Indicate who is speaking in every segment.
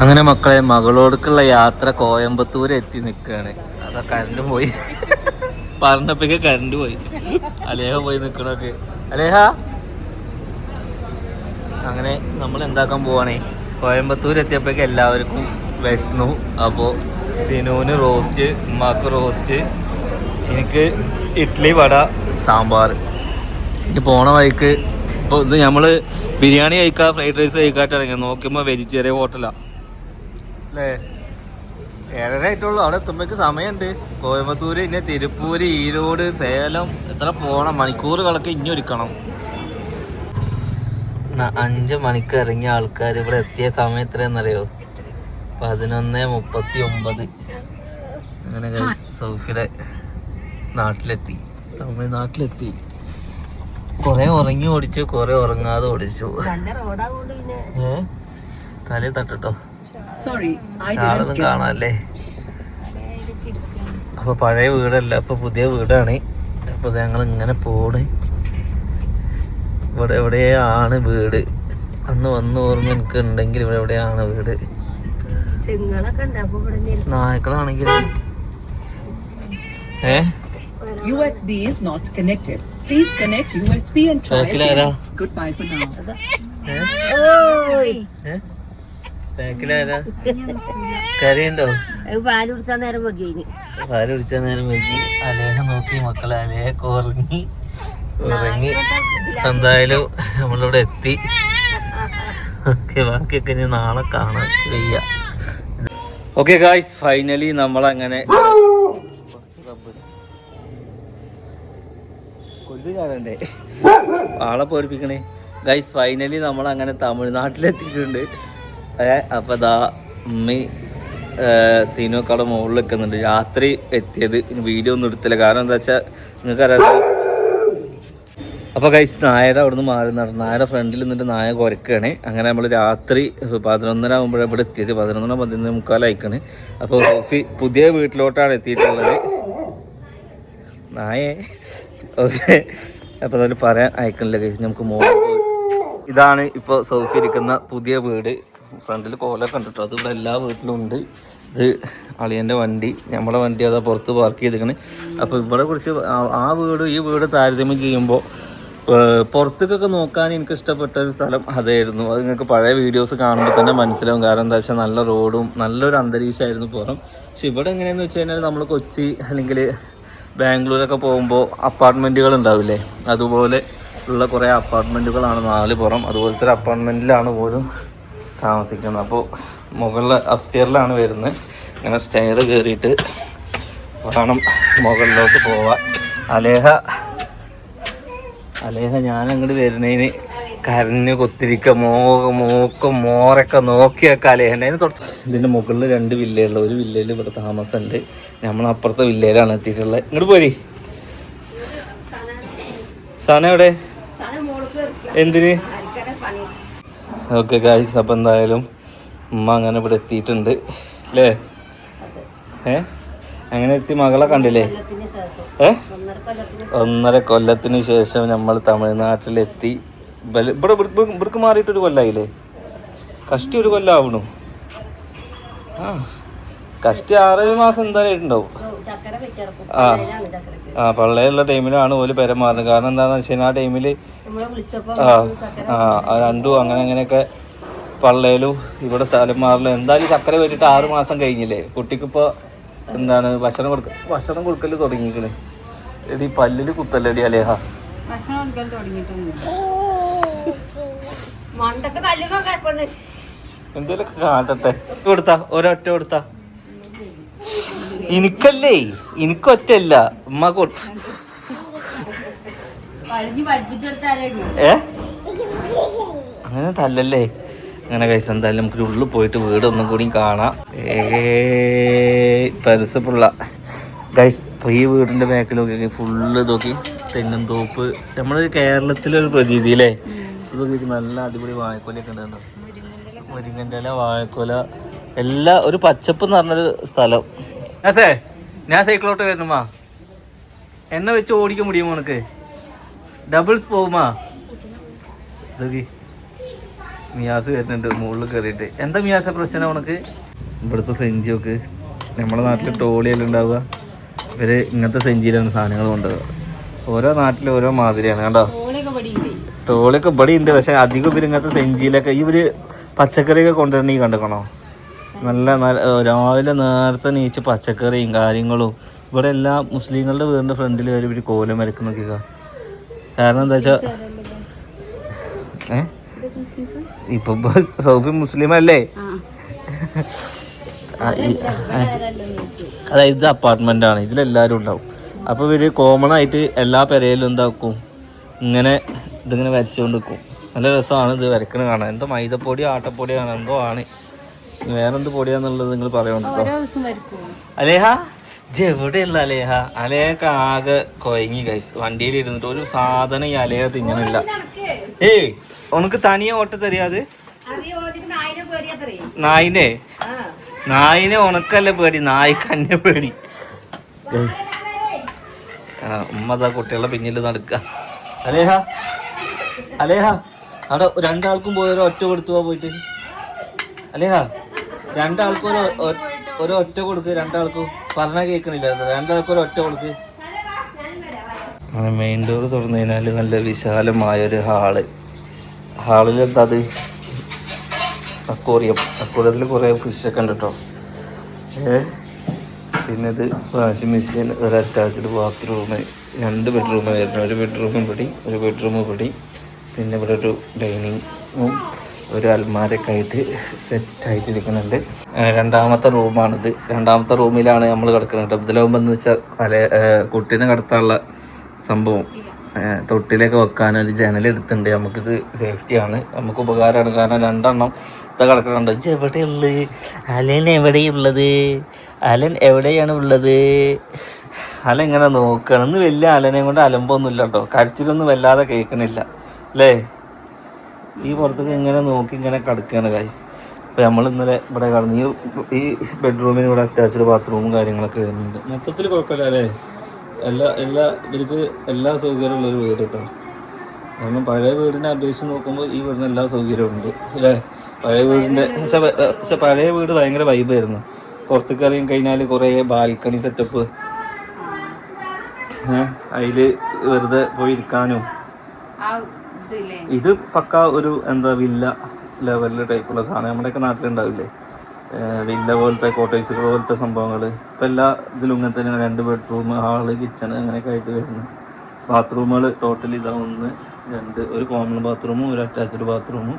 Speaker 1: അങ്ങനെ മക്കളെ മകളോടുക്കുള്ള യാത്ര കോയമ്പത്തൂർ എത്തി നിൽക്കുകയാണ് അതാ കരണ്ട് പോയി. പറഞ്ഞപ്പോഴേക്ക് കരണ്ട് പോയി. അലേഹ പോയി നിൽക്കണൊക്കെ അലേഹ? അങ്ങനെ നമ്മൾ എന്താക്കാൻ പോവാണേ? കോയമ്പത്തൂർ എത്തിയപ്പോഴേക്ക് എല്ലാവർക്കും വിഷ്ണു അപ്പോൾ സിനുവിന് റോസ്റ്റ് ഉമ്മാക്ക് റോസ്റ്റ് എനിക്ക് ഇഡ്ഡലി വട സാമ്പാർ. ഇനി പോണ വഴിക്ക് ഇപ്പോൾ ഇത് നമ്മൾ ബിരിയാണി കഴിക്കാം ഫ്രൈഡ് റൈസ് കഴിക്കാട്ട് ഇറങ്ങി നോക്കുമ്പോൾ വെജിറ്റേറിയൻ ഹോട്ടലാണ് അല്ലേ ഏഴര ആയിട്ടുള്ളൂ അവിടെ എത്തുമ്പോഴേക്ക് സമയമുണ്ട്. കോയമ്പത്തൂര് പിന്നെ തിരുപ്പൂര് ഈരോട് സേലം. എത്ര പോണം? മണിക്കൂറുകളൊക്കെ ഇനി ഒരുക്കണം. അഞ്ചു മണിക്ക് ഇറങ്ങിയ ആൾക്കാർ ഇവിടെ എത്തിയ സമയം എത്രയെന്നറിയോ പതിനൊന്ന് മുപ്പത്തി ഒമ്പത് അങ്ങനെ സൗഫിയുടെ നാട്ടിലെത്തി. തമിഴ്നാട്ടിലെത്തി. കുറെ ഉറങ്ങി ഓടിച്ചു കുറെ ഉറങ്ങാതെ ഓടിച്ചു. ഏ? തലേ തട്ടോ
Speaker 2: Sorry, I
Speaker 1: ശാളൊന്നും
Speaker 2: didn't get
Speaker 1: കാണാല്ലേ? അപ്പൊ പഴയ വീടല്ല അപ്പൊ പുതിയ വീടാണ്. അപ്പൊ ഞങ്ങൾ ഇങ്ങനെ പോണ്. ഇവിടെ എവിടെയാണ് വീട്? അന്ന് വന്ന് ഓർമ്മ എനിക്ക് ഉണ്ടെങ്കിൽ ഇവിടെ എവിടെയാണ് വീട്? നായ്ക്കളാണെങ്കിൽ. ഏ?
Speaker 3: വരാൻ
Speaker 2: USB is not connected. Please connect USB and try
Speaker 1: ബാക്കിലാരാ
Speaker 2: again. Goodbye for now.
Speaker 3: ഓയ്.
Speaker 1: ഏ? ബാക്കിലാരാ കരയുണ്ടോ?
Speaker 3: പാൽ കുടിച്ചാ നേരം വെക്കിന്
Speaker 1: പാൽ കുടിച്ചാ നേരം വൈകി. അലേഹ നോക്കി മക്കളെ അലേഹ ഉറങ്ങി ഉറങ്ങി എന്തായാലും നമ്മളിവിടെ എത്തി. ഓക്കെ ബാക്കിയൊക്കെ ഇനി നാളെ കാണാൻ വയ്യ. ഓക്കെ ഗായ്സ് ഫൈനലി നമ്മളങ്ങനെ കൊല്ലുകാരണ്ടേ ആളെ പോരിപ്പിക്കണേ. ഗൈസ് ഫൈനലി നമ്മൾ അങ്ങനെ തമിഴ്നാട്ടിലെത്തിയിട്ടുണ്ട്. ഏ അപ്പോൾ ദാ ഉമ്മി സീനോക്കാടെ മുകളിൽ നിൽക്കുന്നുണ്ട്. രാത്രി എത്തിയത്. വീഡിയോ ഒന്നും എടുത്തില്ല. കാരണം എന്താ വെച്ചാൽ നിങ്ങൾക്ക് അറിയാം അപ്പോൾ കഴിച്ച് നായയുടെ അവിടെ നിന്ന് മാറി നടന്നു. നായയുടെ ഫ്രണ്ടിൽ നിന്നിട്ട് നായ കുരക്കുകയാണ് അങ്ങനെ നമ്മൾ രാത്രി പതിനൊന്നര ആകുമ്പോഴാണ് ഇവിടെ എത്തിയത്. പതിനൊന്നര പതിനൊന്ന് മുക്കാലായിക്കാണ് അപ്പോൾ സോഫി പുതിയ വീട്ടിലോട്ടാണ് എത്തിയിട്ടുള്ളത്. നായേ. ഓക്കെ. അപ്പോൾ അതിൽ പറയാൻ അയക്കണില്ല കഴിച്ച് നമുക്ക് മോളിൽ ഇതാണ് ഇപ്പോൾ സോഫി ഇരിക്കുന്ന പുതിയ വീട്. ഫ്രണ്ടിൽ കോല കണ്ടിട്ട് അത് ഇവിടെ എല്ലാ വീട്ടിലും ഉണ്ട്. ഇത് അളിയന്റെ വണ്ടി. നമ്മളെ വണ്ടി അതാ പുറത്ത് പാർക്ക് ചെയ്തിരിക്കണേ. അപ്പോൾ ഇവിടെ കുറിച്ച് ആ- വീട് ഈ വീട് താരതമ്യം ചെയ്യുമ്പോൾ പുറത്തേക്കൊക്കെ നോക്കാൻ എനിക്ക് ഇഷ്ടപ്പെട്ട ഒരു സ്ഥലം അതായിരുന്നു. അത് നിങ്ങൾക്ക് പഴയ വീഡിയോസ് കാണുമ്പോൾ തന്നെ മനസ്സിലാവും. കാരണം എന്താ വെച്ചാൽ നല്ല റോഡും നല്ലൊരു അന്തരീക്ഷമായിരുന്നു പുറം. പക്ഷെ ഇവിടെ എങ്ങനെയാണെന്ന് വെച്ച് കഴിഞ്ഞാൽ നമ്മൾ കൊച്ചി അല്ലെങ്കിൽ ബാംഗ്ലൂരൊക്കെ പോകുമ്പോൾ അപ്പാർട്ട്മെന്റുകൾ ഉണ്ടാവില്ലേ? അതുപോലെ ഉള്ള കുറേ അപ്പാർട്ട്മെന്റുകളാണ് നാല് പുറം. അതുപോലത്തെ ഒരു അപ്പാർട്ട്മെന്റിലാണ് പോലും താമസിക്കുന്നത് അപ്പോൾ മുകളിൽ അപ്സ്റ്റെയറിലാണ് വരുന്നത്. ഇങ്ങനെ സ്റ്റെയർ കയറിയിട്ട് വേണം മുകളിലോട്ട് പോവാൻ. അലേഹ അലേഹ ഞാൻ അങ്ങോട്ട് വരുന്നതിന് കരഞ്ഞ് കൊത്തിരിക്ക. മോ മൂക്ക മോറൊക്കെ നോക്കിയൊക്കെ അലേഹന്റെ അതിന് തൊട്ട് ഇതിന്റെ മുകളിൽ രണ്ട് വില്ലയുള്ള ഒരു വില്ലയിൽ ഇവിടെ താമസമുണ്ട്. നമ്മളപ്പുറത്തെ വില്ലയിലാണ് എത്തിയിട്ടുള്ളത്. ഇങ്ങോട്ട് പോരി. സാധനം എവിടെ? എന്തിന്? ഓക്കെ ഗായ്സ് അപ്പം എന്തായാലും ഉമ്മ അങ്ങനെ ഇവിടെ എത്തിയിട്ടുണ്ട്. അല്ലേ ഏ? അങ്ങനെ എത്തി മകളെ കണ്ടില്ലേ? ഏ?
Speaker 3: ഒന്നര കൊല്ലത്തിന്
Speaker 1: ശേഷം നമ്മൾ തമിഴ്നാട്ടിലെത്തി ഇവിടെ ഇവർക്ക് മാറിയിട്ടൊരു കൊല്ലായില്ലേ? കഷ്ടി ഒരു കൊല്ലം ആവണു ആ. കഷ്ടി ആറേഴ് മാസം എന്തായാലും
Speaker 3: വെച്ചിറക്കും
Speaker 1: ആ. ആ പള്ളയുള്ള ടൈമിലാണ് ഓൽ പെരമാറുന്നത് കാരണം എന്താണെന്ന് വെച്ച് കഴിഞ്ഞാൽ ആ ടൈമിൽ ആ ആ രണ്ടും അങ്ങനെ അങ്ങനെയൊക്കെ പള്ളയിലും ഇവിടെ സ്ഥലം മാറലും. എന്തായാലും ചക്കര വെച്ചിട്ട് ആറ് മാസം കഴിഞ്ഞില്ലേ? കുട്ടിക്കിപ്പോ എന്താണ് ഭക്ഷണം കൊടുക്ക ഭക്ഷണം കൊടുക്കൽ തുടങ്ങിക്കണ്. എടി പല്ലിൽ കുത്തല്ലടി അലേഹ. എന്തേലൊക്കെ കാട്ടട്ടെ. കൊടുത്താ ഒരൊറ്റ കൊടുത്താ. എനിക്കല്ലേ എനിക്കൊറ്റല്ല ഉമ്മ
Speaker 3: പഠിപ്പിച്ചെടുത്താരേക്കും
Speaker 1: ഏ? അങ്ങനെ തല്ലല്ലേ. അങ്ങനെ കഴിച്ച എന്തായാലും നമുക്ക് ഉള്ളിൽ പോയിട്ട് വീട് ഒന്നും കൂടി കാണാം. ഏ പരസ്യപ്പുള്ള ഗൈസ് ഇപ്പോൾ ഈ വീടിന്റെ ബാക്കിൽ നോക്കി ഫുള്ള് നോക്കി തെങ്ങും തോപ്പ്. നമ്മുടെ കേരളത്തിലൊരു പ്രതീതി അല്ലേ ഇതൊക്കെ നല്ല അടിപൊളി വാഴക്കൊലയൊക്കെ ഉണ്ടായിരുന്നു മുരിങ്ങന്റെ ഇല വാഴക്കൊല. എല്ലാ ഒരു പച്ചപ്പ് എന്ന് പറഞ്ഞൊരു സ്ഥലം. ഞാസേ ഞാൻ സൈക്കിളോട്ട് വരുന്നുമാ. എന്നെ വെച്ച് ഓടിക്കാൻ മുടിയുമോ ഉനക്ക് ഡബിൾസ് പോകുമാ. ഇതൊക്കെ മിയാസ് വരുന്നുണ്ട് മുകളിൽ കയറിയിട്ട്. എന്താ മിയാസ പ്രശ്നം ഉനക്ക് ഇവിടുത്തെ സെഞ്ചി ഒക്കെ നമ്മുടെ നാട്ടിൽ ടോളിയെല്ലാം ഉണ്ടാവുക. ഇവർ ഇങ്ങനത്തെ സെഞ്ചിയിലാണ് സാധനങ്ങൾ കൊണ്ടുപോകുക ഓരോ നാട്ടിലും ഓരോ മാതിരിയാണ് കണ്ടോ? ട്രോളിയൊക്കെ ഇവിടെ ഉണ്ട് പക്ഷെ അധികം ഇവർ ഇങ്ങനത്തെ സെഞ്ചിയിലൊക്കെ ഇവർ പച്ചക്കറിയൊക്കെ കൊണ്ടുവരണീ കണ്ടിക്കണോ നല്ല നല്ല രാവിലെ നേരത്തെ നീച്ച് പച്ചക്കറിയും കാര്യങ്ങളും. ഇവിടെ എല്ലാ മുസ്ലിങ്ങളുടെ വീടിന്റെ ഫ്രണ്ടിൽ വരെ ഇവർ കോലം വരക്കും നോക്കിക്ക കാരണം എന്താ വെച്ചാൽ ഏ? ഇപ്പൊ സൗഫി മുസ്ലിം അല്ലേ അതായത് ഇത് അപ്പാർട്ട്മെന്റ് ആണ്. ഇതിലെല്ലാവരും ഉണ്ടാവും. അപ്പോൾ ഇവർ കോമൺ ആയിട്ട് എല്ലാ പെരയിലും എന്താക്കും? ഇങ്ങനെ ഇതിങ്ങനെ വരച്ചുകൊണ്ട് നിൽക്കും നല്ല രസമാണ് ഇത് വരക്കണ കാണാൻ. എന്തോ മൈദപ്പൊടി ആട്ടപ്പൊടിയാണ് എന്തോ ആണ്. വേറെന്ത് പൊടിയാന്നുള്ളത് നിങ്ങൾ
Speaker 3: പറയണ്ടോ
Speaker 1: അലേഹ എവിടെയുള്ള അലേഹ? അലേഹക്ക് ആകെ കൊയങ്ങി കൈസ് വണ്ടിയിൽ ഇരുന്നിട്ട് ഒരു സാധനം ഈ അലേഹ തിന്നണില്ല. ഏയ് ഉനക്ക് തനിയെ ഓട്ട തരിയാത് നായിനെ നായിനെ? ഉണക്കല്ലേ പേടി നായിക്ക് അന്നെ പേടി. ആ ഉമ്മതാ കുട്ടികളുടെ പിന്നിൽ നടക്ക. അലേഹ അലേഹ അവിടെ രണ്ടാൾക്കും പോയൊരു ഒറ്റ കൊടുത്തു പോയിട്ട്. അലേഹ രണ്ടാൾക്കും ഒരു ഒറ്റ കൊടുക്ക് രണ്ടാൾക്കും പറഞ്ഞാൽ കേൾക്കുന്നില്ല രണ്ടാൾക്കും ഒരു ഒറ്റ കൊടുക്ക്. മെയിൻ ഡോർ തുറന്നു കഴിഞ്ഞാൽ നല്ല വിശാലമായ ഒരു ഹാൾ ഹാളിൽ എന്താ അത്? അക്വോറിയം അക്വോറിയത്തിൽ കുറേ ഫിഷൊക്കെ ഉണ്ട് കേട്ടോ ഏ? പിന്നെ ഇത് വാഷിംഗ് മെഷീൻ ഒരു അറ്റാച്ച്ഡ് ബാത്റൂം രണ്ട് ബെഡ്റൂം വരുന്നു ഒരു ബെഡ്റൂം ഇവിടെ ഒരു ബെഡ്റൂം ഇവിടെ പിന്നെ ഇവിടെ ഒരു ഡൈനിങ്ങും ഒരു അൽമാരൊക്കെ ആയിട്ട് സെറ്റായിട്ട് ഇരിക്കുന്നുണ്ട്. രണ്ടാമത്തെ റൂമാണിത്. രണ്ടാമത്തെ റൂമിലാണ് നമ്മൾ കിടക്കുന്നത് ഇതിലാവുമ്പോൾ എന്ന് വെച്ചാൽ പല കുട്ടീനെ കിടത്താനുള്ള സംഭവം. തൊട്ടിലേക്ക് വെക്കാൻ ഒരു ജനൽ എടുത്തിട്ടുണ്ട്. നമുക്കിത് സേഫ്റ്റിയാണ് നമുക്ക് ഉപകാരമാണ്. കാരണം രണ്ടെണ്ണം ഇത് കിടക്കുന്നുണ്ട്. എവിടെയുള്ളത് അലൻ എവിടെയുള്ളത്? അലൻ എവിടെയാണ് ഉള്ളത്? അലൻ ഇങ്ങനെ നോക്കണം. ഇന്ന് വലിയ അലനെയും കൊണ്ട് അലമ്പൊന്നുമില്ല കേട്ടോ. കരച്ചിലൊന്നും വല്ലാതെ കേൾക്കണില്ല. അല്ലേ? ഈ പുറത്തേക്ക് ഇങ്ങനെ നോക്കി ഇങ്ങനെ കിടക്കുകയാണ് ഗൈസ് അപ്പോൾ നമ്മൾ ഇന്നലെ ഇവിടെ കടന്നു ഈ ഈ ബെഡ്റൂമിന് ഇവിടെ അറ്റാച്ച്ഡ് ബാത്റൂമും കാര്യങ്ങളൊക്കെ വരുന്നുണ്ട്. മൊത്തത്തിൽ കുഴപ്പമില്ല അല്ലേ? എല്ലാ എല്ലാ ഇവർക്ക് എല്ലാ സൗകര്യമുള്ളൊരു വീട് കേട്ടോ. കാരണം പഴയ വീടിനെ അപേക്ഷിച്ച് നോക്കുമ്പോൾ ഈ വീടിന് എല്ലാ സൗകര്യവും ഉണ്ട് അല്ലേ? പഴയ വീടിന്റെ പക്ഷെ പഴയ വീട് ഭയങ്കര വൈബായിരുന്നു പുറത്തേക്ക് ഇറങ്ങി കഴിഞ്ഞാൽ കുറേ ബാൽക്കണി സെറ്റപ്പ് അതിൽ വെറുതെ പോയി ഇരിക്കാനും.
Speaker 3: ആ ഇതില്ലേ
Speaker 1: ഇത് പക്ക ഒരു എന്താ വില്ല ലെവലിൽ ടൈപ്പുള്ള സാധനം. നമ്മുടെയൊക്കെ നാട്ടിലുണ്ടാവില്ലേ? വില്ല പോലത്തെ കോട്ടേഴ്സുകൾ പോലത്തെ സംഭവങ്ങൾ ഇപ്പം എല്ലാ ഇതിലും ഇങ്ങനെ തന്നെയാണ്. രണ്ട് ബെഡ്റൂം ഹാൾ കിച്ചൺ അങ്ങനെയൊക്കെ ആയിട്ട് വരുന്നത്. ബാത്റൂമുകൾ ടോട്ടലി ഇതാ ഒന്ന് രണ്ട് ഒരു കോമൺ ബാത്റൂമും ഒരു അറ്റാച്ച്ഡ് ബാത്റൂമും.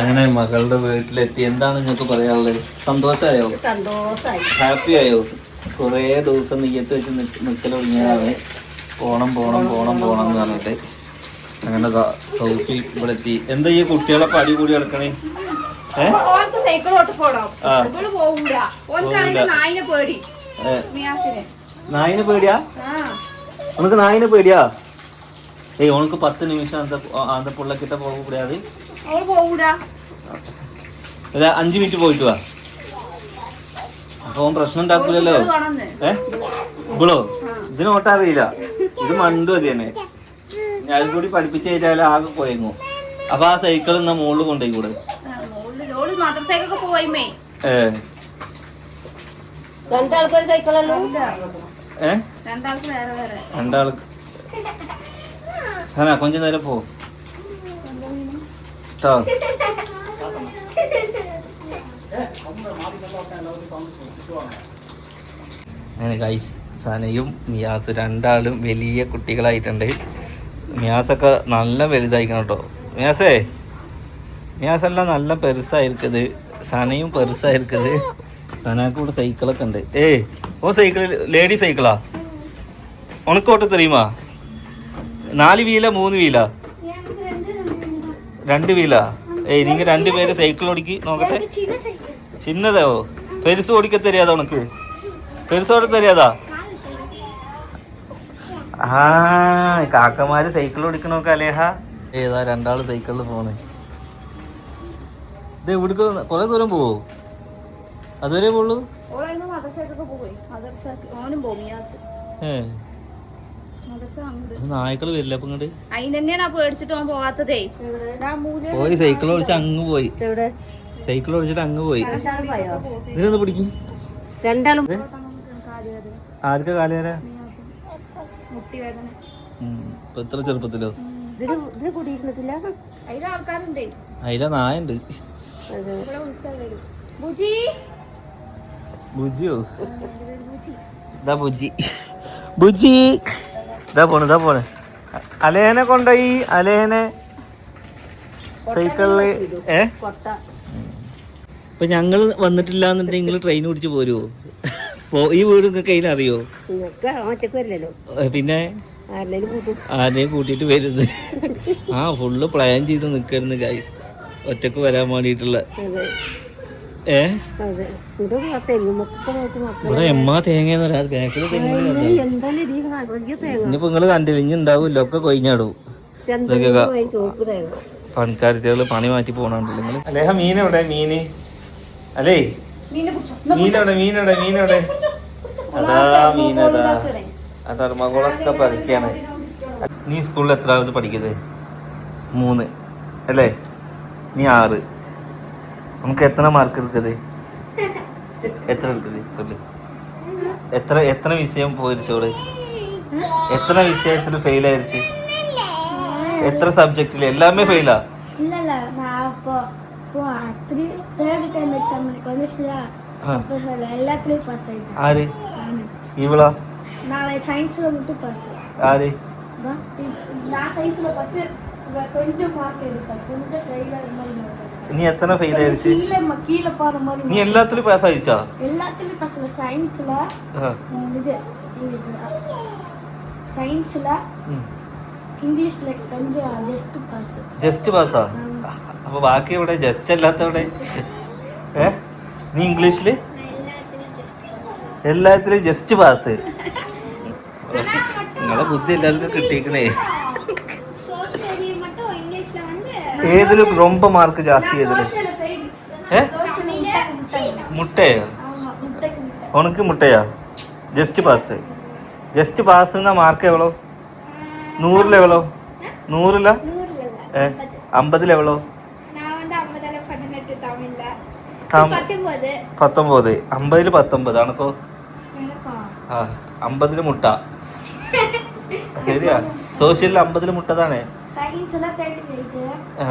Speaker 1: അങ്ങനെ മകളുടെ വീട്ടിലെത്തി. എന്താണ് നിങ്ങൾക്ക് പറയാനുള്ളത്? സന്തോഷമായോ ഹാപ്പി ആയോ കുറേ ദിവസം നെയ്യത്ത് വെച്ച് നിൽക്കൽ തുടങ്ങിയതാണ് പോണം പോണം പോണം പോണം എന്ന് പറഞ്ഞിട്ട്. അങ്ങനെ സൗഫി ഇവിടെ എത്തി എന്താ ഈ കുട്ടികളെ പടി കൂടി കിടക്കണേ
Speaker 3: നായിനെ
Speaker 1: പേടിയാ? ഉനക്ക് നായിനെ പേടിയാ? ഏയ് ഉനക്ക് പത്ത് നിമിഷം അന്ത അന്ത പുള്ളക്കിട്ട പോക അല്ല അഞ്ചു മിനിറ്റ് പോയിട്ട് വാ. അപ്പൊ ഓൻ പ്രശ്നം ഉണ്ടാക്കൂലല്ലോ. ഏ? ഇവളോ? ഇതിന് ഓട്ടം അറിയില്ല ഇത് മണ്ടു അത് തന്നെ. ഞാൻ കൂടി പഠിപ്പിച്ചു കഴിഞ്ഞാൽ ആകെ കുഴങ്ങും. അപ്പൊ ആ സൈക്കിൾ എന്നാ മുകളിൽ കൊണ്ടുപോയി കൂടെ?
Speaker 3: രണ്ടാൾക്ക് വേറെ
Speaker 1: കൊഞ്ച നേരം പോ. കേട്ടോ അങ്ങനെ ഗൈസ് സനയും മിയാസ് രണ്ടാളും വലിയ കുട്ടികളായിട്ടുണ്ട്. മിയാസൊക്കെ നല്ല വലുതായിരിക്കണം കേട്ടോ. മ്യാസേ മ്യാസെല്ലാം നല്ല പെരുസായിരിക്കത്. സനയും പെരുസായിരിക്കത്. സനക്ക് ഇവിടെ സൈക്കിളൊക്കെ ഉണ്ട്. ഏ ഓ സൈക്കിൾ ലേഡി സൈക്കിളാ? ഉണക്കോട്ട് തെറിയുമാ നാല് വീല മൂന്ന് വീല? രണ്ട് വീല? ഏയ് നിങ്ങൾ രണ്ട് പേര് സൈക്കിൾ ഓടിക്കി നോക്കട്ടെ. ചിന്നതോ? പെരുസ് ഓടിക്ക തരിയാതാ ഉണക്ക്? പെരുസ് ഓടി തരിയാതാ ആ കാക്കമാര് സൈക്കിൾ ഓടിക്കണോക്കെ അലേഹ. ഏതാ രണ്ടാൾ സൈക്കിളിൽ പോണ്? ഇത് എവിടേക്ക് കൊറേ ദൂരം പോവോ? അതുവരെ പോളൂ നായ്ക്കൾ വരില്ല അപ്പൊ ഇങ്ങോട്ട് പോയി സൈക്കിൾ ഓടിച്ച് അങ്ങ് പോയി. സൈക്കിൾ ഓടിച്ചിട്ട് അങ്ങ് പോയി.
Speaker 4: രണ്ടാളും പോയോ?
Speaker 1: ഇതിനൊന്ന് പിടിക്കും?
Speaker 4: രണ്ടാളും
Speaker 1: ആർക്കാ കാലുകാരാ
Speaker 3: മുട്ടി വേദന
Speaker 1: ഇപ്പൊ എത്ര ചെറുപ്പത്തിലോ?
Speaker 4: ഇതിന് കൂടിയിരുന്നിട്ടില്ല.
Speaker 3: ആൾക്കാരുണ്ട്.
Speaker 1: അതിലെ നായുണ്ട്. ബുജിയോ? ഇതാ ബുജി. ബുജി. ഇതാ പോണ് ഇതാ പോണ്. അലേനെ കൊണ്ടുപോയി അലേനെ സൈക്കിളിൽ. ഏ?
Speaker 4: കൊട്ട.
Speaker 1: ഇപ്പൊ ഞങ്ങൾ വന്നിട്ടില്ല എന്നുണ്ടെങ്കിൽ നിങ്ങൾ ട്രെയിൻ പിടിച്ച് പോരുവോ? ഈ വീട് നിങ്ങൾക്ക് അതിന് അറിയോ
Speaker 4: ഒറ്റയ്ക്ക് വരില്ലല്ലോ.
Speaker 1: പിന്നെ? ആരെയും കൂട്ടിയിട്ട് വരുന്നത്. ആ ഫുള്ള് പ്ലാൻ ചെയ്ത് നിക്കരുന്ന് ഗൈസ് ഒറ്റയ്ക്ക് വരാൻ വേണ്ടിയിട്ടുള്ള.
Speaker 4: അതെ.
Speaker 1: ഏ? ഇവിടെ എമ്മ തെങ്ങ് ഇനിയിപ്പോ നിങ്ങൾ കണ്ടില്ല? ഇനി ഉണ്ടാവില്ല? ഒക്കെ കൊയിഞ്ഞാടും പണിക്കാരത്തികൾ പണി മാറ്റി പോണുണ്ടല്ലോ നിങ്ങൾ അല്ലെ മീൻ എവിടെ
Speaker 3: മീന്? അല്ലേ?
Speaker 1: മീനടെ മീനടെ മീനടെ അതാ മീനടാ അതാ മകളൊക്കെ പഠിക്കാണ്. നീ സ്കൂളിൽ എത്ര ആവത് പഠിക്കുന്നത് മൂന്ന്. അല്ലേ? നീ ആറ്. നമുക്ക് എത്ര മാർക്ക് എടുക്കത് എത്ര എടുക്കത് സ്കൂളിൽ എത്ര എത്ര വിഷയം പോയിരിച്ചോൾ? എത്ര വിഷയത്തിൽ ഫെയിൽ ആയിരിച്ചു? എത്ര സബ്ജക്റ്റിൽ എല്ലാമേ ഫെയിലാ
Speaker 5: த்ரீ தேர்ட் டைம் எக்ஸாமுக்கு வந்துச்சுல எல்லா த்ரீ பாஸ் ஆகிட்டேன்
Speaker 1: ஆறு இவ்வளோ
Speaker 5: நாளைக்கு சயின்ஸில் மட்டும் பாஸ்
Speaker 1: ஆறு
Speaker 5: நான் சயின்ஸில் பாஸ் கொஞ்சம் மார்க் எடுத்தேன் கொஞ்சம் ஃபெயில் ஆகிற மாதிரி
Speaker 1: நீ எத்தனை ஃபெயில் ஆயிருச்சு
Speaker 5: கீழே போற மாதிரி
Speaker 1: நீ எல்லாத்துலயும் பாஸ் ஆயிச்சா
Speaker 5: எல்லாத்துலயும் பாஸ் ஆயிடுச்சு
Speaker 1: சயின்ஸ்ல
Speaker 5: இது சயின்ஸ்ல இங்கிலீஷ்ல கொஞ்சம் ஜஸ்ட் பாஸ்
Speaker 1: ஜஸ்ட் பாஸா അപ്പൊ ബാക്കി എവിടെ ജസ്റ്റ് അല്ലാത്ത എവിടെ ഏ നീ ഇംഗ്ലീഷില് എല്ലാത്തിലും ജസ്റ്റ് പാസ് നിങ്ങളെ ബുദ്ധി എല്ലാവർക്കും കിട്ടിയിരിക്കണേ
Speaker 5: சோசியலி மட்டும் இங்கிலீஷில் வந்து
Speaker 1: ഏതിലും ரொம்ப മാർക്ക് ജാസ്തി ഏതില്
Speaker 5: சோஷியல் ஃபெயில்
Speaker 1: ഏ
Speaker 5: சோஷியல்
Speaker 1: മുട്ടയോ
Speaker 5: ஆமாம் முட்டைக்கு முட்டை
Speaker 1: ഉണക്ക് മുട്ടയാ ജസ്റ്റ് പാസ് ജസ്റ്റ് പാസ് എന്ന മാർക്ക് എവളോ നൂറിൽ എവളോ നൂറില
Speaker 5: நூறுல இல்லை
Speaker 1: ഏ അമ്പതിൽ പത്തൊമ്പത് അമ്പതിൽ പത്തൊമ്പത് ആണക്കോ
Speaker 5: எனக்கும்
Speaker 1: ആ അമ്പതിൽ മുട്ട ശരിയാ സോഷ്യലിൽ അമ്പതിൽ മുട്ടതാണ്
Speaker 5: சயின்ஸ்ல தேர்ட்டி எயிட்டு
Speaker 1: ആ,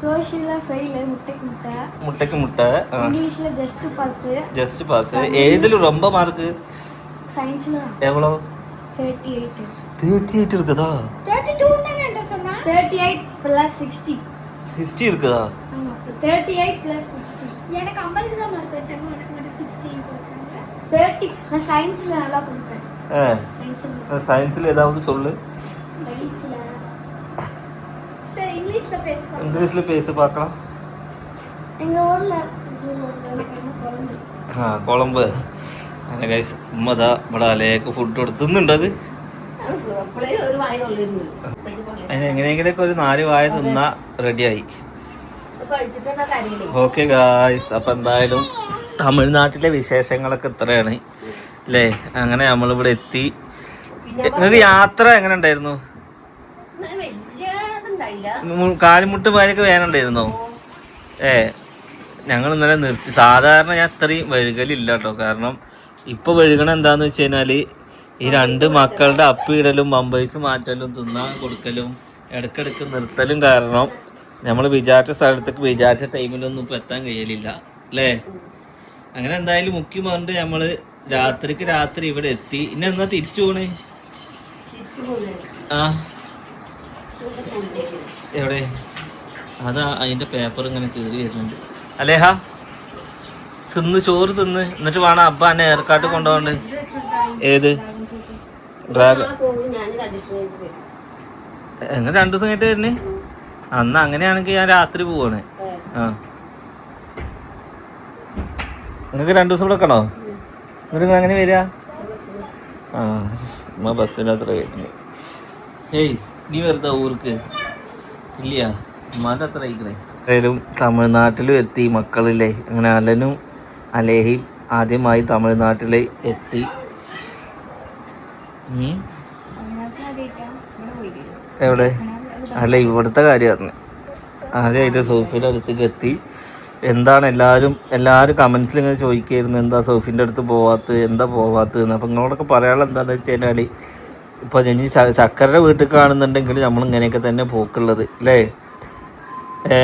Speaker 5: சோஷியல்ல ஃபெயிலு முட்டைக்கு முட்டை
Speaker 1: മുട്ടയ്ക്ക് മുട്ട
Speaker 5: இங்கிலீஷ்ல ஜஸ்ட் பாஸ்
Speaker 1: ജസ്റ്റ് പാസ് ഏതിൽ ரொம்ப മാർക്ക്
Speaker 5: சயின்ஸ்ல
Speaker 1: എവളോ
Speaker 5: தேர்ட்டி எயிட்
Speaker 1: തേർട്ടി എയ്റ്റ് இருக்குதா
Speaker 5: தேர்ட்டி டூ தானே என்ன சொன்னா thirty eight plus sixty
Speaker 1: sixty இருக்குதா
Speaker 5: ஆமாம் தேர்ட்டி எயிட் பிளஸ் சிக்ஸ்டி எனக்கு ஐம்பது தான் மார்க் வச்சாங்க உனக்கு மட்டும் சிக்ஸ்டி போட்டாங்க தேர்ட்டி நான் சயின்ஸில் நல்லா
Speaker 1: கொடுப்பேன்
Speaker 5: சயின்ஸில்
Speaker 1: ஏதாவது சொல்லு
Speaker 5: சார் இங்கிலீஷில் பேச
Speaker 1: இங்கிலீஷில் பேச பார்க்கலாம்
Speaker 5: எங்கள் ஊரில்
Speaker 1: ആ കുളമ്പ് അങ്ങനെ ഗൈസ് ഉമ്മ ദാ ഇവിടെ അലയൊക്കെ ഫുഡ് കൊടുത്ത് തിന്നുണ്ട് അത്
Speaker 4: അതിനെങ്ങനെയെങ്കിലൊക്കെ ഒരു
Speaker 1: നാല് വായ തിന്നാ റെഡിയായി ഓക്കെ ഗായ്സ് അപ്പം എന്തായാലും തമിഴ്നാട്ടിലെ വിശേഷങ്ങളൊക്കെ ഇത്രയാണ്. അല്ലേ അങ്ങനെ നമ്മളിവിടെ എത്തി. നിങ്ങൾക്ക് യാത്ര എങ്ങനെ ഉണ്ടായിരുന്നു? കാലിമുട്ട് പാലൊക്കെ വേനുണ്ടായിരുന്നോ ഏ ഞങ്ങൾ ഇന്നലെ നിർത്തി. സാധാരണ ഞാൻ അത്രയും വഴുകലില്ല കേട്ടോ കാരണം ഇപ്പൊ വഴുകണ എന്താന്ന് വെച്ച് കഴിഞ്ഞാൽ ഈ രണ്ട് മക്കളുടെ അപ്പിടലും മമ്പൈസ് മാറ്റലും തിന്നാൻ കൊടുക്കലും ഇടക്കിടക്ക് നിർത്തലും കാരണം നമ്മൾ വിചാരിച്ച സ്ഥലത്തേക്ക് വിചാരിച്ച ടൈമിലൊന്നും ഇപ്പൊ എത്താൻ കഴിയലില്ല അല്ലേ? അങ്ങനെ എന്തായാലും മുഖ്യം പറഞ്ഞിട്ട് നമ്മൾ രാത്രിക്ക് രാത്രി ഇവിടെ എത്തി. ഇനി എന്നാ തിരിച്ചു പോണേ? ആ. എവിടെ? അതാ അതിന്റെ പേപ്പർ ഇങ്ങനെ കീറി വരുന്നുണ്ട്. അലേഹ തിന്ന് ചോറ് തിന്ന്. എന്നിട്ട് വേണം അബ്ബ എന്നെ ഏർക്കാട്ട് കൊണ്ടുപോകണ്ട് ഏത്? ഡ്രാഗൺ എങ്ങനെ രണ്ടു ദിവസം കഴിഞ്ഞിട്ട് വരുന്നേ? അന്ന് അങ്ങനെയാണെങ്കിൽ ഞാൻ രാത്രി പോവാണ്. ആ. നിങ്ങൾക്ക് രണ്ടു ദിവസം ഇവിടെ കണോ എന്നിട്ട് അങ്ങനെ വരിക? ആ ഉമ്മ ബസ്സിനത്ര വരുന്നത്. ഏയ് നീ വെറുതെ ഊർക്ക്. ഇല്ല അമ്മാന്റെ അത്ര അയക്കണേ ഏതായാലും തമിഴ്നാട്ടിലും എത്തി മക്കളില്ലേ? അങ്ങനെ അലനും അലേഹയും ആദ്യമായി തമിഴ്നാട്ടിലെ എത്തി. എവിടെ? അല്ല ഇവിടുത്തെ കാര്യം പറഞ്ഞു ആദ്യം അതിന്റെ സോഫിയുടെ അടുത്തേക്ക് എത്തി. എന്താണ് എല്ലാവരും എല്ലാവരും കമൻസിൽ ഇങ്ങനെ ചോദിക്കായിരുന്നു എന്താ സോഫിന്റെ അടുത്ത് പോവാത്തത് എന്താ പോവാത്തത് അപ്പം നിങ്ങളോടൊക്കെ പറയാനുള്ള എന്താണെന്ന് വെച്ച് കഴിഞ്ഞാൽ ഇപ്പോൾ ച- ചക്കരയുടെ വീട്ടിൽ കാണുന്നുണ്ടെങ്കിൽ നമ്മൾ ഇങ്ങനെയൊക്കെ തന്നെ പോക്കുള്ളത് അല്ലേ? ഏ?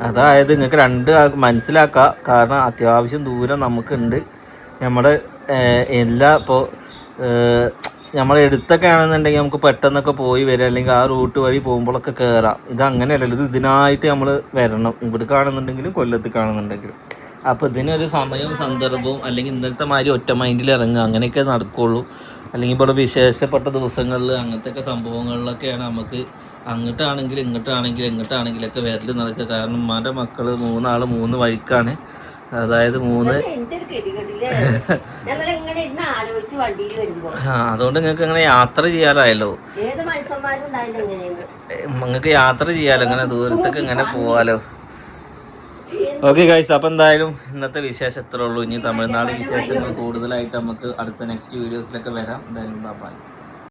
Speaker 1: അതായത് നിങ്ങൾക്ക് രണ്ട് മനസ്സിലാക്കാം. കാരണം അത്യാവശ്യം ദൂരം നമുക്കുണ്ട്. നമ്മുടെ എല്ലാ ഇപ്പോൾ നമ്മൾ എടുത്തൊക്കെ ആണെന്നുണ്ടെങ്കിൽ നമുക്ക് പെട്ടെന്നൊക്കെ പോയി വരാം അല്ലെങ്കിൽ ആ റൂട്ട് വഴി പോകുമ്പോഴൊക്കെ കയറാം ഇത് അങ്ങനെയല്ലല്ലോ ഇത് ഇതിനായിട്ട് നമ്മൾ വരണം. ഇവിടെ കാണുന്നുണ്ടെങ്കിലും കൊല്ലത്ത് കാണുന്നുണ്ടെങ്കിലും അപ്പോൾ ഇതിനൊരു സമയവും സന്ദർഭവും അല്ലെങ്കിൽ ഇന്നത്തെ മാതിരി ഒറ്റ മൈൻഡിൽ ഇറങ്ങുക. അങ്ങനെയൊക്കെ നടക്കുള്ളൂ. അല്ലെങ്കിൽ ഇപ്പോൾ വിശേഷപ്പെട്ട ദിവസങ്ങളിൽ അങ്ങനത്തെ സംഭവങ്ങളിലൊക്കെയാണ് നമുക്ക് അങ്ങോട്ടാണെങ്കിലും ഇങ്ങോട്ടാണെങ്കിലും എങ്ങോട്ടാണെങ്കിലൊക്കെ വരൽ നടക്കുക. കാരണം ഉമ്മാന്റെ മക്കൾ മൂന്നാൾ മൂന്ന് വഴിക്കാണ്. അതായത് മൂന്ന് അതുകൊണ്ട് നിങ്ങൾക്ക് ഇങ്ങനെ യാത്ര ചെയ്യാലായല്ലോ നിങ്ങൾക്ക് യാത്ര ചെയ്യാലോ? ഇങ്ങനെ ദൂരത്തേക്ക് ഇങ്ങനെ പോവാലോ? ഓക്കെ ഗൈസ് അപ്പം എന്തായാലും ഇന്നത്തെ വിശേഷം എത്ര ഉള്ളൂ. ഇനി തമിഴ്നാട് വിശേഷങ്ങൾ കൂടുതലായിട്ട് നമുക്ക് അടുത്ത നെക്സ്റ്റ് വീഡിയോസിലൊക്കെ വരാം. എന്തായാലും ബൈ